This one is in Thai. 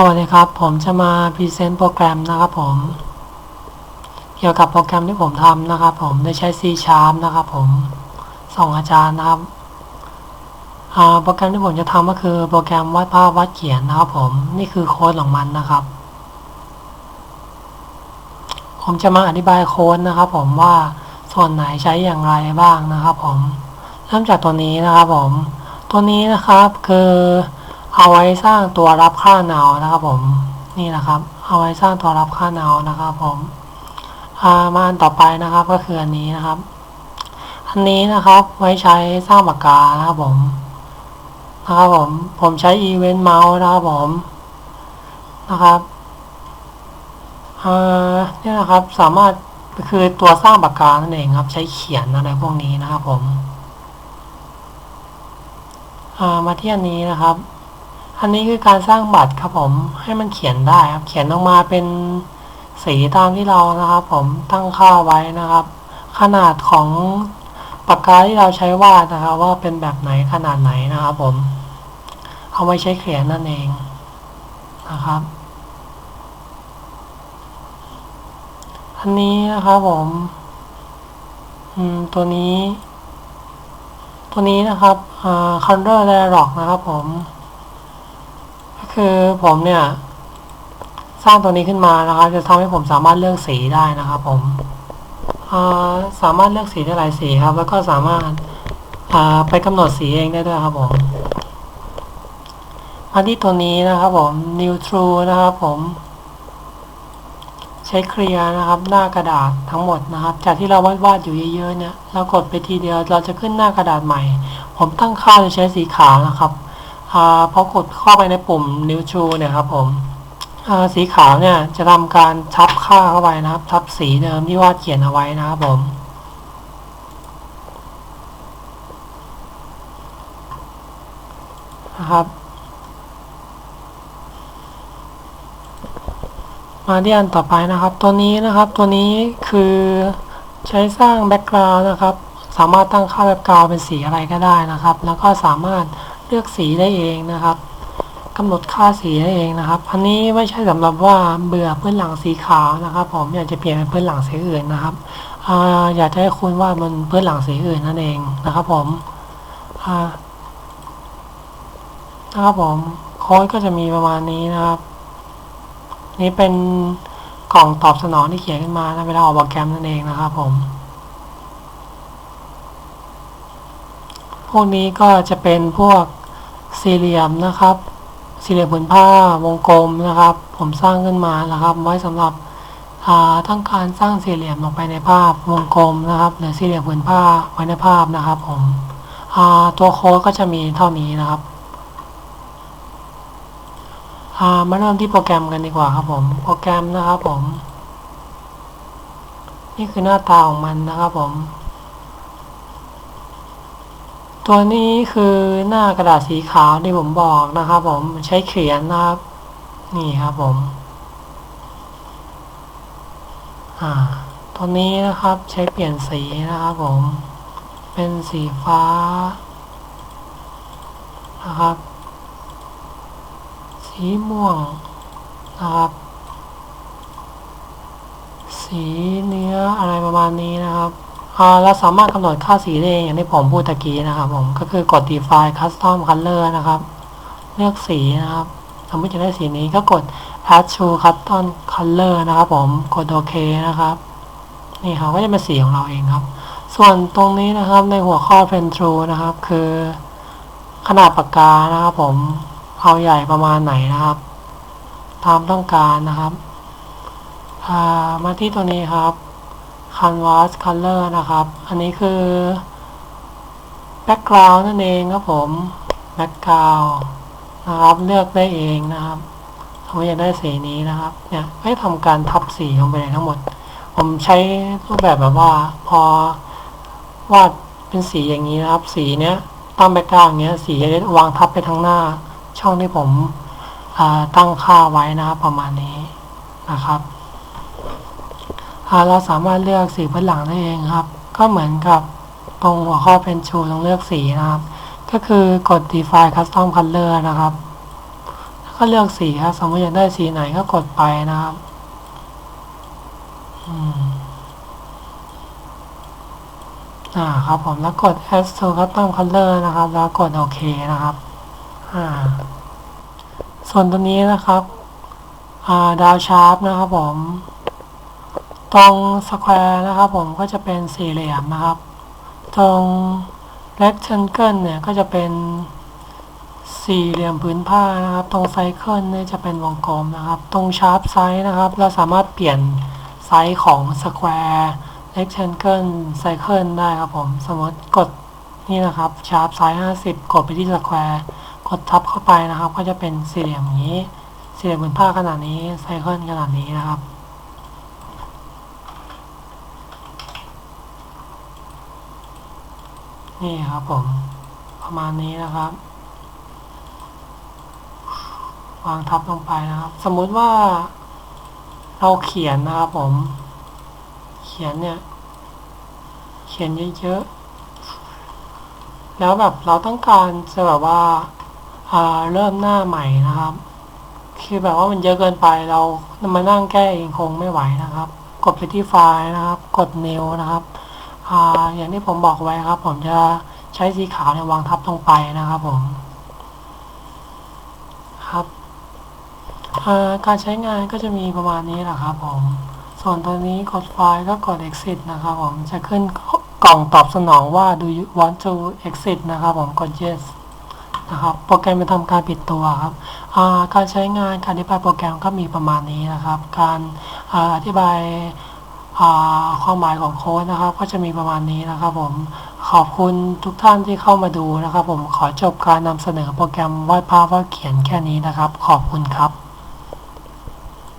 สวัสดีครับ ผมจะมาพรีเซนต์โปรแกรมนะครับผม เกี่ยวกับโปรแกรมที่ผมทำนะครับผมได้ใช้ C Sharp นะครับผมส่งอาจารย์นะครับโปรแกรมที่ผมจะทำก็คือโปรแกรมวาดภาพวาดเขียนนะครับผมนี่คือโค้ดของมันนะครับ ผมจะมาอธิบายโค้ดนะครับ ผมว่าส่วนไหนใช้อย่างไรบ้างนะครับ ผมเริ่มจากตัวนี้นะครับผม ตัวนี้นะครับคือ เอาไว้สร้างตัวรับค่าเนานะครับผมนี่นะครับ เอาไว้สร้างตัวรับค่าเนานะครับ ผมอ่ามาอันต่อไปนะครับ ก็คืออันนี้นะครับ อันนี้นะครับไว้ใช้สร้างปากกานะครับผมนะครับผมผมใช้ Event Mouse นะครับผมนะครับอ่านี่นะครับสามารถคือตัวสร้างปากกานั่นเองครับ ใช้เขียนอะไรพวกนี้นะครับผมอ่ามาที่อันนี้นะครับ อันนี้คือการสร้างบัตรครับผมให้มันเขียนได้ครับ เขียนออกมาเป็นสีตามที่เรานะครับ ผมตั้งค่าไว้นะครับ ขนาดของปากกาที่เราใช้วาดนะครับ ว่าเป็นแบบไหนขนาดไหนนะครับ ผม เอาไว้ใช้เขียนนั่นเองนะครับ อันนี้นะครับผมตัวนี้ ตัวนี้นะครับอ่า color dialog นะครับผม คือผมเนี่ย สร้างตัวนี้ขึ้นมานะครับ จะทำให้ผมสามารถเลือกสีได้นะครับ ผมาสามารถเลือกสีได้หลายสีครับ แล้วก็สามารถาไปกำหนดสีเองได้ด้วยครับผมมาที่ตัวนี้นะครับผม new true นะครับผมใช้เคลียร์นะครับ หน้ากระดาษทั้งหมดนะครับ จากที่เราวาดวาดอยู่เยอะๆเนี่ยเรากดไปทีเดียวเราจะขึ้นหน้ากระดาษใหม่ ผมตั้งค่าจะใช้สีขาวนะครับ พอกดเข้าไปในปุ่ม New True เนี่ยครับผมสีขาวเนี่ยจะทำการทับค่าเข้าไปนะครับ ทับสีเดิมที่วาดเขียนเอาไว้นะครับผมนะครับ มาที่อันต่อไปนะครับ ตัวนี้นะครับตัวนี้คือใช้สร้างแบ็กกราวน์นะครับ สามารถตั้งค่าแบ็กกราวน์เป็นสีอะไรก็ได้นะครับ แล้วก็สามารถ เลือกสีได้เองนะครับกำหนดค่าสีได้เองนะครับ อันนี้ไม่ใช่สำหรับว่าเบื่อพื้นหลังสีขาวนะครับ ผมอยากจะเปลี่ยนเป็นพื้นหลังสีอื่นนะครับออยากจะให้คุณว่าดบนพื้นหลังสีอื่นนั่นเองนะครับ ผมนะครับผมโค้ดก็จะมีประมาณนี้นะครับ นี่เป็นกล่องตอบสนองที่เขียนขึ้นมานเวลาออกโปรแกรมนั่นเองนะครับ ผม พวกนี้ก็จะเป็นพวก สี่เหลี่ยมนะครับ สี่เหลี่ยมผืนผ้าวงกลมนะครับ ผมสร้างขึ้นมานะครับ ไว้สำหรับต้องการสร้างสี่เหลี่ยมลงไปในภาพวงกลมนะครับ หรือสี่เหลี่ยมผืนผ้าไว้ในภาพนะครับผมตัวโค้ดก็จะมีเท่านี้นะครับมาเริ่มที่โปรแกรมกันดีกว่าครับผม โปรแกรมนะครับผม นี่คือหน้าตาของมันนะครับผม ตัวนี้คือหน้ากระดาษสีขาวที่ผมบอกนะครับ ผมใช้เขียนนะครับ นี่ครับผม อ่า ตัวนี้นะครับใช้เปลี่ยนสีนะครับ ผม เป็นสีฟ้านะครับ สีม่วงนะครับ สีเนื้ออะไรประมาณนี้นะครับ เราสามารถกำหนดค่าสีได้เองอย่างที่ผมพูดตะกี้นะครับผมก็คือกด define custom color นะครับ เลือกสีนะครับสมมติจะได้สีนี้ก็กด add to custom color นะครับผมกดโอเคนะครับ นี่ครับก็จะเป็นสีของเราเองครับ ส่วนตรงนี้นะครับในหัวข้อ pen true นะครับ คือขนาดปากกานะครับ ผมเอาใหญ่ประมาณไหนนะครับ ตามต้องการนะครับามาที่ตัวนี้ครับ canvas color นะครับ อันนี้คือ background นั่นเองครับผม background นะครับ เลือกได้เองนะครับผมอยากได้สีนี้นะครับ เนี่ยให้ทำการทับสีลงไปเลยทั้งหมด ผมใช้รูปแบบแบบว่า พอวาดเป็นสีอย่างนี้นะครับ สีเนี้ยตามแบ็กกราวด์เนี้ย สีจะวางทับไปทางหน้า ช่องที่ผมตั้งค่าไว้นะครับประมาณนี้นะครับ เราสามารถเลือกสีพื้นหลังได้เองครับ ก็เหมือนกับตรงหัวข้อเป็นชูตรงเลือกสีนะครับ ก็คือกด define custom color นะครับ แล้วก็เลือกสีครับ สมมติอยากได้สีไหนก็กดไปนะครับอืมอ่าครับผมแล้วกด add to custom color นะครับ แล้วกดโอเคนะครับอ่าส่วนตัวนี้นะครับอ่าดาวชาร์ปนะครับผม ตรงสแควร์นะครับผมก็จะเป็นสี่เหลี่ยมนะครับ ตรง rectangle เนี่ยก็จะเป็นสี่เหลี่ยมผืนผ้านะครับ ตรงไซเคิลเนี่ยจะเป็นวงกลมนะครับ ตรงชาร์ปไซส์นะครับ เราสามารถเปลี่ยนไซส์ของสแควร์ rectangle cycle ได้ครับผม สมมติกดนี่นะครับชาร์ปไซส์50กดไปที่สแควร์กดทับเข้าไปนะครับ ก็จะเป็นสี่เหลี่ยมอย่างนี้ สี่เหลี่ยมผืนผ้าขนาดนี้ไซเคิลขนาดนี้นะครับ นี่ครับผม ประมาณนี้นะครับ วางทับลงไปนะครับ สมมุติว่าเราเขียนนะครับผม เขียนเนี่ย เขียนเยอะๆ แล้วแบบเราต้องการจะแบบว่าอ่าเริ่มหน้าใหม่นะครับ คือแบบว่ามันเยอะเกินไปเรามานั่งแก้เองคงไม่ไหวนะครับ กดไปที่ไฟล์นะครับ กด new นะครับ อ่าอย่างที่ผมบอกไว้ครับ ผมจะใช้สีขาวเนี่ยวางทับลงไปนะครับผม ครับการใช้งานก็จะมีประมาณนี้แหละครับ ผม ส่วนตัวนี้กดไฟล์ก็กด exit นะครับ ผมจะขึ้นกล่องตอบสนองว่า do you want to exit นะครับ ผมกด yes นะครับ โปรแกรมจะทำการปิดตัวครับการใช้งานการอธิบายโปรแกรมก็มีประมาณนี้นะครับ การอธิบาย ความหมายของโค้ดนะครับ ก็จะมีประมาณนี้นะครับผมขอบคุณทุกท่านที่เข้ามาดูนะครับ ผมขอจบการนำเสนอโปรแกรมวาดภาพวาดเขียนแค่นี้นะครับ ขอบคุณครับ